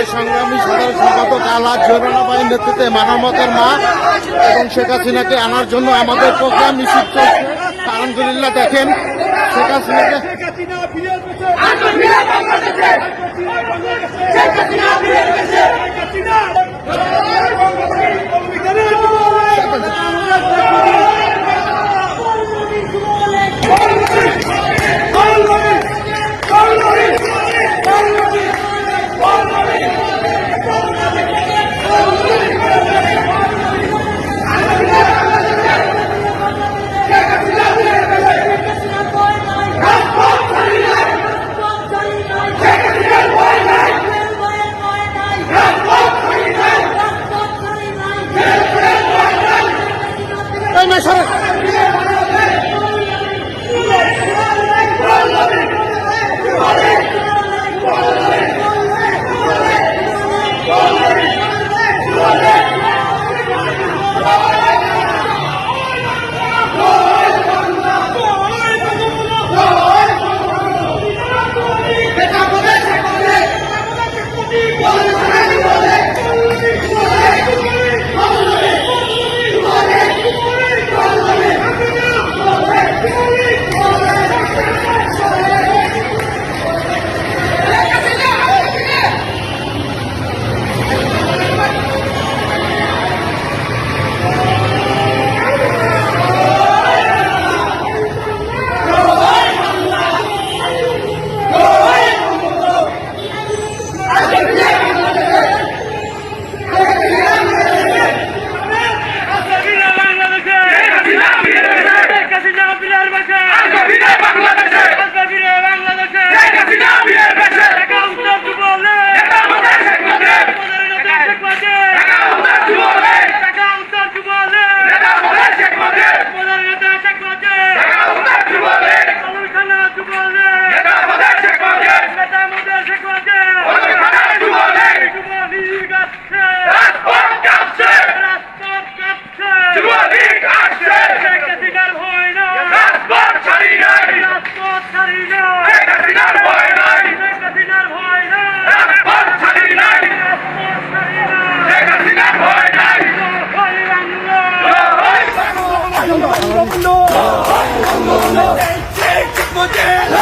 এই সংগ্রামী সাধারণ সম্পাদক আলা জোরানা ভাইয়ের নেতৃত্বে মানবতার মা এবং শেখ হাসিনাকে আনার জন্য আমাদের প্রোগ্রাম মিছিল চলছে আলহামদুলিল্লাহ দেখেন শেখ হাসিনাকে এই সরেন সরেন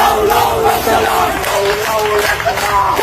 no, no, the no, no, no, no, no,